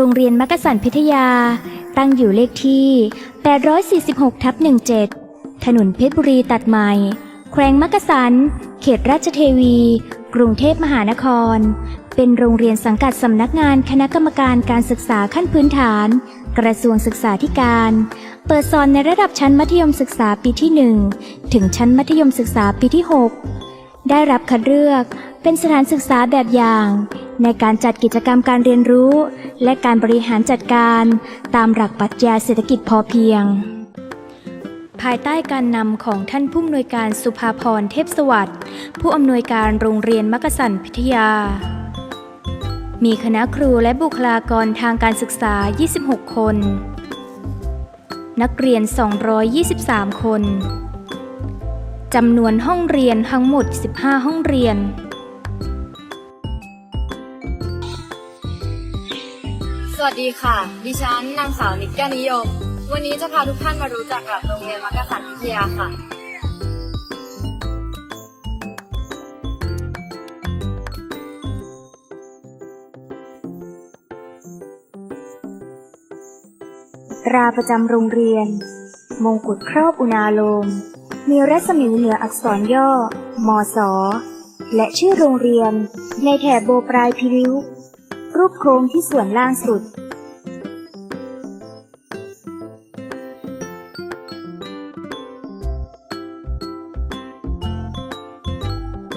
รงเรียนมักกะสันพิทยา ตั้งอยู่เลขที่ 846ทับ17 ถนนเพชรบุรีตัดใหม่ แขวงมักกะสัน เขตราชเทวี กรุงเทพมหานคร เป็นโรงเรียนสังกัดสำนักงานคณะกรรมการการศึกษาขั้นพื้นฐาน กระทรวงศึกษาธิการ เปิดสอนในระดับชั้นมัธยมศึกษาปีที่ 1 ถึงชั้นมัธยมศึกษาปีที่ 6 ได้รับคัดเลือกเป็นสถานศึกษาแบบอย่าง ในการจัดกิจกรรมการเรียนรู้ และการบริหารจัดการตามหลักปรัชญาเศรษฐกิจพอเพียง ภายใต้การนำของท่านผู้อำนวยการสุภาพรเทพสวัสดิ์ผู้อำนวยการโรงเรียนมักสันพิทยา มีคณะครูและบุคลากรทางการศึกษา 26 คน นักเรียน 223 คนจำนวนห้องเรียนทั้งหมด 15 ห้องเรียน วัสดีค่ะ ดิฉันนางสาวนิก้วนิยม วันนี้จะพาทุกท่านมารู้จักกับโรงเรียนมักกะสันพิทยาค่ะ ตราประจำโรงเรียน มงกุฎครอบอุณาโลม มีรัศมีเหนืออักษรย่อ มส และชื่อโรงเรียน ในแถบโบปลายพิริ้วรูปโค้งที่ส่วนล่างสุด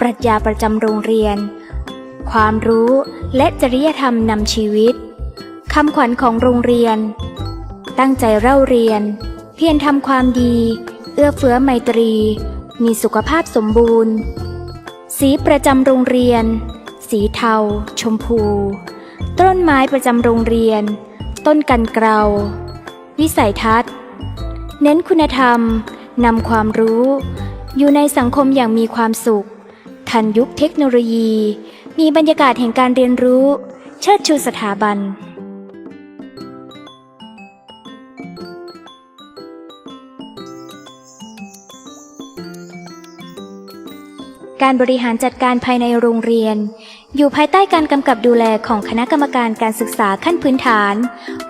ปรัชญาประจำโรงเรียน ความรู้และจริยธรรมนำชีวิตคำขวัญของโรงเรียน ตั้งใจเล่าเรียน เพียรทำความดี เอื้อเฟื้อไมตรี มีสุขภาพสมบูรณ์ สีประจำโรงเรียน สีเทา ชมพู ต้นไม้ประจำโรงเรียน ต้นกันเกลาวิสัยทัศน์ เน้นคุณธรรมนำความรู้ อยู่ในสังคมอย่างมีความสุข ทันยุคเทคโนโลยี มีบรรยากาศแห่งการเรียนรู้ เชิดชูสถาบัน การบริหารจัดการภายในโรงเรียน อยู่ภายใต้การกำกับดูแลของคณะกรรมการการศึกษาขั้นพื้นฐาน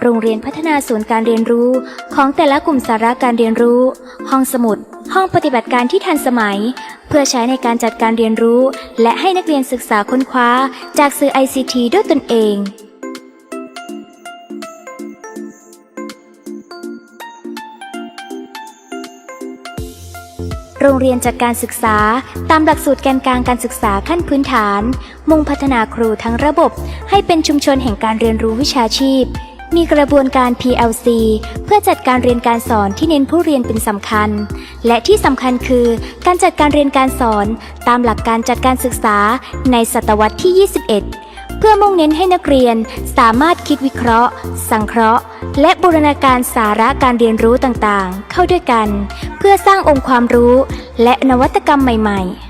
โรงเรียนพัฒนาศูนย์การเรียนรู้ ของแต่ละกลุ่มสาระการเรียนรู้ ห้องสมุดห้องปฏิบัติการที่ทันสมัย เพื่อใช้ในการจัดการเรียนรู้ และให้นักเรียนศึกษาค้นคว้า จากสื่อ ICT ด้วยตนเองโรงเรียนจัดการศึกษาตามหลักสูตรแกนกลางการศึกษาขั้นพื้นฐาน มุ่งพัฒนาครูทั้งระบบ ให้เป็นชุมชนแห่งการเรียนรู้วิชาชีพ มีกระบวนการ PLC เพื่อจัดการเรียนการสอนที่เน้นผู้เรียนเป็นสำคัญ และที่สำคัญคือการจัดการเรียนการสอนตามหลักการจัดการศึกษาในศตวรรษที่ 21 เพื่อมุ่งเน้นให้นักเรียนสามารถคิดวิเคราะห์ สังเคราะห์ และบูรณาการสาระการเรียนรู้ต่างๆ เข้าด้วยกัน เพื่อสร้างองค์ความรู้และนวัตกรรมใหม่ ๆ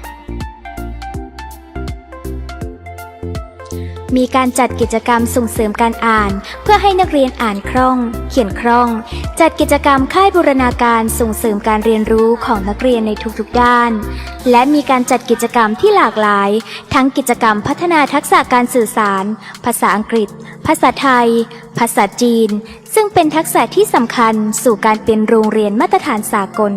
มีการจัดกิจกรรมส่งเสริมการอ่าน เพื่อให้นักเรียนอ่านคล่อง เขียนคล่อง จัดกิจกรรมค่ายบูรณาการส่งเสริมการเรียนรู้ของนักเรียนในทุกๆด้าน และมีการจัดกิจกรรมที่หลากหลาย ทั้งกิจกรรมพัฒนาทักษะการสื่อสาร ภาษาอังกฤษ ภาษาไทย ภาษาจีน ซึ่งเป็นทักษะที่สำคัญสู่การเป็นโรงเรียนมาตรฐานสากล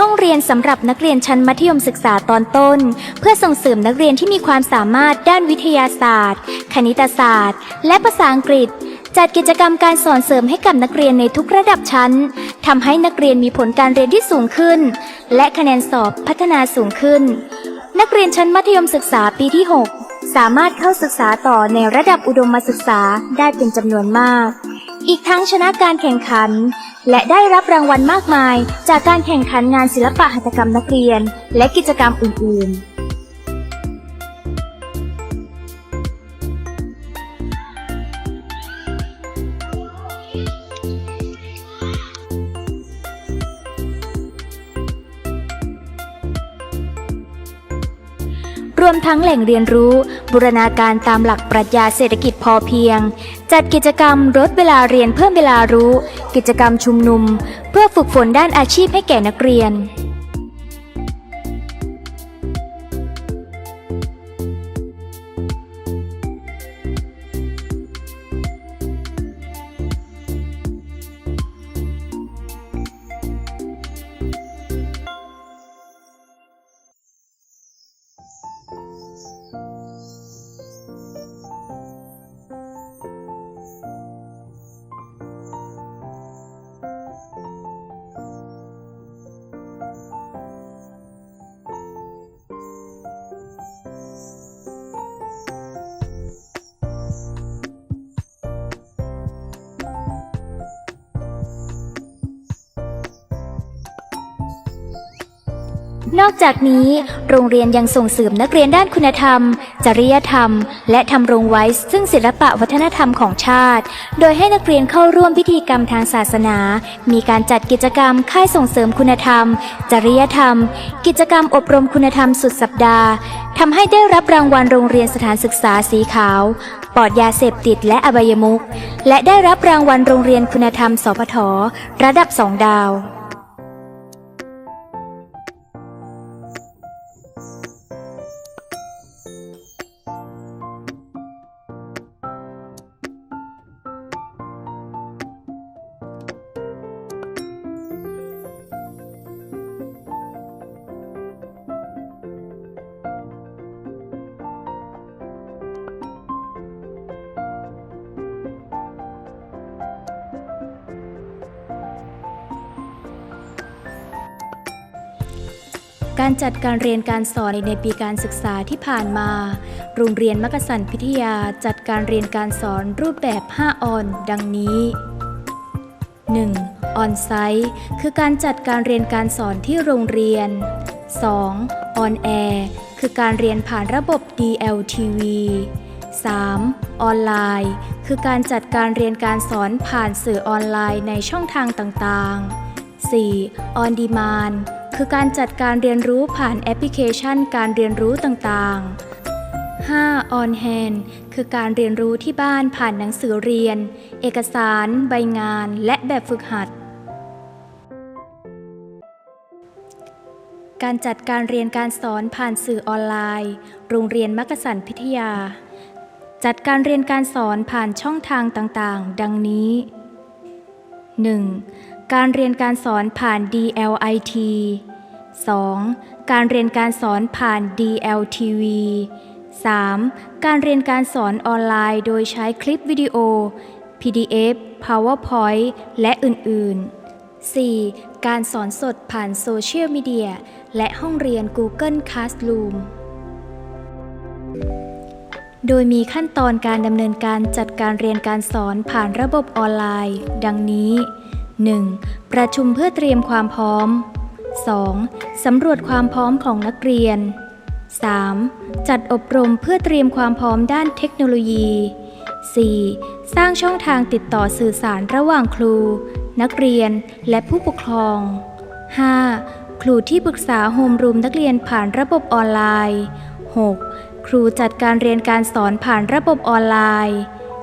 ห้องเรียนสำหรับนักเรียนชั้นมัธยมศึกษาตอนต้น เพื่อส่งเสริมนักเรียนที่มีความสามารถด้านวิทยาศาสตร์ คณิตศาสตร์ และภาษาอังกฤษ จัดกิจกรรมการสอนเสริมให้กับนักเรียนในทุกระดับชั้นทำให้นักเรียนมีผลการเรียนที่สูงขึ้น และคะแนนสอบพัฒนาสูงขึ้น นักเรียนชั้นมัธยมศึกษาปีที่ 6 สามารถเข้าศึกษาต่อในระดับอุดมศึกษาได้เป็นจำนวนมาก อีกทั้งชนะการแข่งขัน และได้รับรางวัลมากมาย จากการแข่งขันงานศิลปะหัตถกรรมนักเรียน และกิจกรรมอื่น ๆ วมทั้งแหล่งเรียนรู้ บูรณาการตามหลักปรัชญาเศรษฐกิจพอเพียง จัดกิจกรรมลดเวลาเรียนเพิ่มเวลารู้ กิจกรรมชุมนุม เพื่อฝึกฝนด้านอาชีพให้แก่นักเรียน นอกจากนี้ โรงเรียนยังส่งเสริมนักเรียนด้านคุณธรรม จริยธรรม และทำรงไว้ซึ่งศิลปะวัฒนธรรมของชาติ โดยให้นักเรียนเข้าร่วมพิธีกรรมทางศาสนา มีการจัดกิจกรรมค่ายส่งเสริมคุณธรรม จริยธรรม กิจกรรมอบรมคุณธรรมสุดสัปดาห์ทำให้ได้รับรางวัลโรงเรียนสถานศึกษาสีขาว ปลอดยาเสพติดและอบายมุขและได้รับรางวัลโรงเรียนคุณธรรม สพทระดับสองดาว การจัดการเรียนการสอนในปีการศึกษาที่ผ่านมา โรงเรียนมักสันพิทยาจัดการเรียนการสอนรูปแบบ 5 ออน ดังนี้ 1. ออนไซต์ คือการจัดการเรียนการสอนที่โรงเรียน 2. ออนแอร์คือการเรียนผ่านระบบ DLTV 3. ออนไลน์ คือการจัดการเรียนการสอนผ่านสื่อออนไลน์ในช่องทางต่างๆ 4. On Demand คือการจัดการเรียนรู้ผ่านแอปพลิเคชันการเรียนรู้ต่างๆ 5. On Hand คือการเรียนรู้ที่บ้านผ่านหนังสือเรียน เอกสาร ใบงาน และแบบฝึกหัด การจัดการเรียนการสอนผ่านสื่อออนไลน์ โรงเรียนมักสันพิทยา จัดการเรียนการสอนผ่านช่องทางต่างๆ ดังนี้ 1. การเรียนการสอนผ่าน DLIT 2. การเรียนการสอนผ่าน DLTV 3. การเรียนการสอนออนไลน์โดยใช้คลิปวิดีโอ PDF PowerPoint และอื่น ๆ 4. การสอนสดผ่านโซเชียลมีเดียและห้องเรียน Google Classroom โดยมีขั้นตอนการดำเนินการจัดการเรียนการสอนผ่านระบบออนไลน์ ดังนี้ 1. ประชุมเพื่อเตรียมความพร้อม 2. สำรวจความพร้อมของนักเรียน 3. จัดอบรมเพื่อเตรียมความพร้อมด้านเทคโนโลยี 4. สร้างช่องทางติดต่อสื่อสารระหว่างครู นักเรียนและผู้ปกครอง 5. ครูที่ปรึกษาโฮมรูมนักเรียนผ่านระบบออนไลน์ 6. ครูจัดการเรียนการสอนผ่านระบบออนไลน์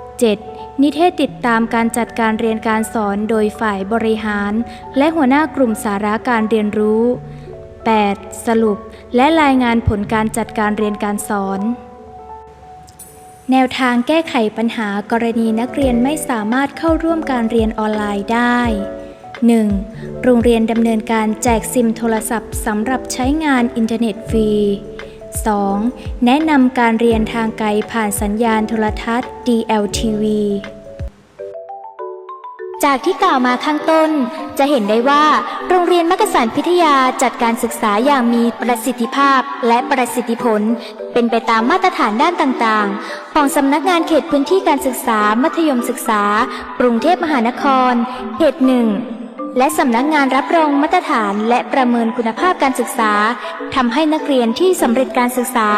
7. นิเทศติดตามการจัดการเรียนการสอนโดยฝ่ายบริหาร และหัวหน้ากลุ่มสาระการเรียนรู้ 8. สรุป และรายงานผลการจัดการเรียนการสอน แนวทางแก้ไขปัญหากรณีนักเรียนไม่สามารถเข้าร่วมการเรียนออนไลน์ได้ 1. โรงเรียนดำเนินการแจกซิมโทรศัพท์สำหรับใช้งานอินเทอร์เน็ตฟรี 2. 2. แนะนำการเรียนทางไกลผ่านสัญญาณโทรทัศน์ DLTV จากที่กล่าวมาข้างต้น จะเห็นได้ว่า โรงเรียนมักสันพิทยาจัดการศึกษาอย่างมีประสิทธิภาพและประสิทธิผล เป็นไปตามมาตรฐานด้านต่างๆ ของสำนักงานเขตพื้นที่การศึกษามัธยมศึกษา กรุงเทพมหานคร เขตหนึ่ง และสำนักงานรับรองมาตรฐานและประเมินคุณภาพการศึกษาทำให้นักเรียนที่สำเร็จการศึกษา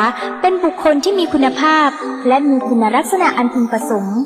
เป็นบุคคลที่มีคุณภาพ และมีคุณลักษณะอันพึงประสงค์